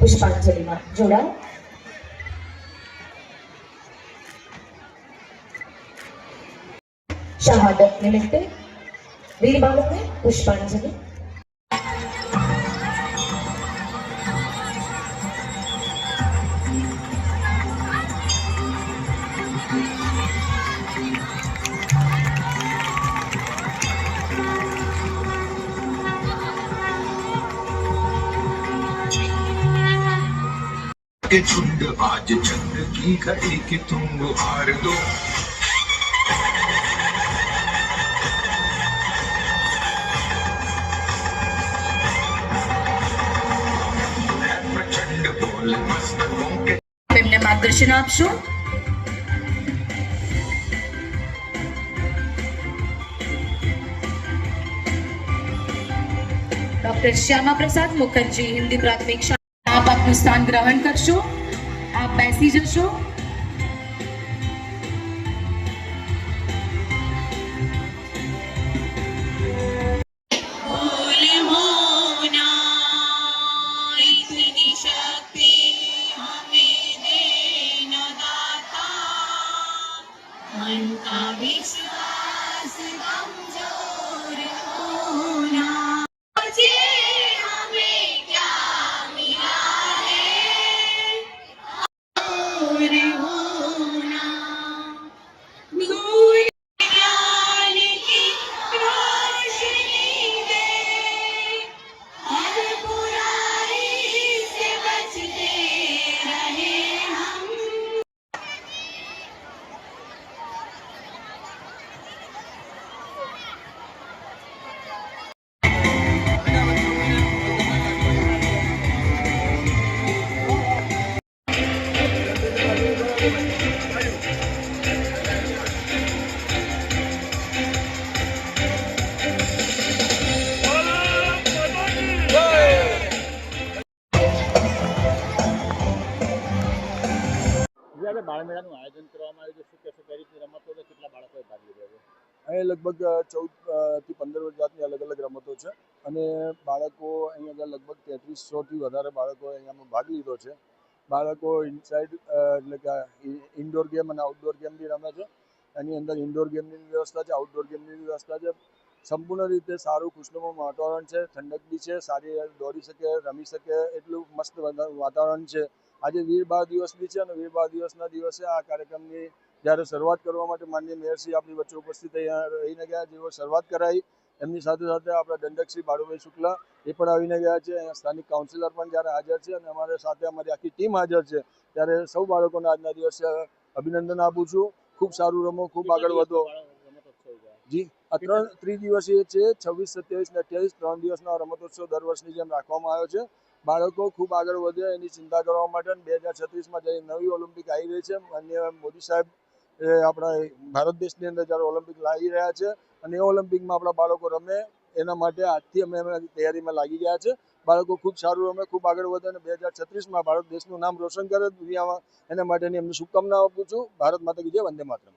পুষ্পাঞ্জলি মান জোড়া शाहदत निमित्ते वीर बालों में पुष्पांजलि के झुंड आज चंद्र की घड़ी कि तुम हार दो है प्रचंड बोल मस्तकों के એમને માર્ગદર્શન આપશો ડોક્ટર શ્યામા પ્રસાદ મુખર્જી હિન્દી પ્રાથમિક શાળા આપ આપનું સ્થાન ગ્રહણ કરશો આપ બેસી જશો भूल होना इतनी शक्ति हमें देना दाता मन का विश्वास कमजोर જ્યારે બાળમેળાનું આયોજન કરવામાં આવ્યું શું કહેશો? કઈ રીતની રમતો છે? કેટલા બાળકોએ ભાગ લીધો છે? અહીં લગભગ ચૌદથી પંદર જાતની અલગ અલગ રમતો છે અને બાળકો અહીંયા આગળ લગભગ તેત્રીસોથી વધારે બાળકોએ અહીંયામાં ભાગ લીધો છે. બાળકો ઇનસાઇડ એટલે કે ઇન્ડોર ગેમ અને આઉટડોર ગેમ બી રમે છે. એની અંદર ઇન્ડોર ગેમની વ્યવસ્થા છે આઉટડોર ગેમની વ્યવસ્થા છે. સંપૂર્ણ રીતે સારું ખુશનુમા વાતાવરણ છે ઠંડક બી છે સારી દોડી શકે રમી શકે એટલું મસ્ત વાતાવરણ છે. આજે વીર બાર દિવસ બી છે અને વીર બાર દિવસના દિવસે આ કાર્યક્રમની જ્યારે શરૂઆત કરવા માટે માનનીય મેયરશ્રી આપણી વચ્ચે ઉપસ્થિત રહીને ગયા જેઓ શરૂઆત કરાવી એમની સાથે સાથે આપણા દંડકશ્રી બાળુભાઈ શુક્લા એ પણ આવીને ગયા છે. અહીંયા સ્થાનિક કાઉન્સિલર પણ જ્યારે હાજર છે અને અમારે સાથે અમારી આખી ટીમ હાજર છે ત્યારે સૌ બાળકોને આજના દિવસે અભિનંદન આપું છું. ખૂબ સારું રમો ખૂબ આગળ વધો. જી. આ ત્રણ ત્રિદિવસીય છે, છવ્વીસ, સત્યાવીસ ને અઠ્યાવીસ, ત્રણ દિવસનો રમતોત્સવ દર વર્ષની જેમ રાખવામાં આવ્યો છે. બાળકો ખૂબ આગળ વધે એની ચિંતા કરવા માટે બે હજાર છત્રીસમાં જે નવી ઓલિમ્પિક આવી રહી છે, માન્ય મોદી સાહેબ એ આપણા ભારત દેશની અંદર જ્યારે ઓલિમ્પિક લાવી રહ્યા છે અને એ ઓલિમ્પિકમાં આપણા બાળકો રમે, એના માટે આજથી અમે તૈયારીમાં લાગી ગયા છે. બાળકો ખૂબ સારું રમે, ખૂબ આગળ વધે અને બે હજાર છત્રીસમાં ભારત દેશનું નામ રોશન કરે દુનિયામાં, એના માટેની એમને શુભકામનાઓ આપું છું. ભારત માતા કી વંદે માતરમ.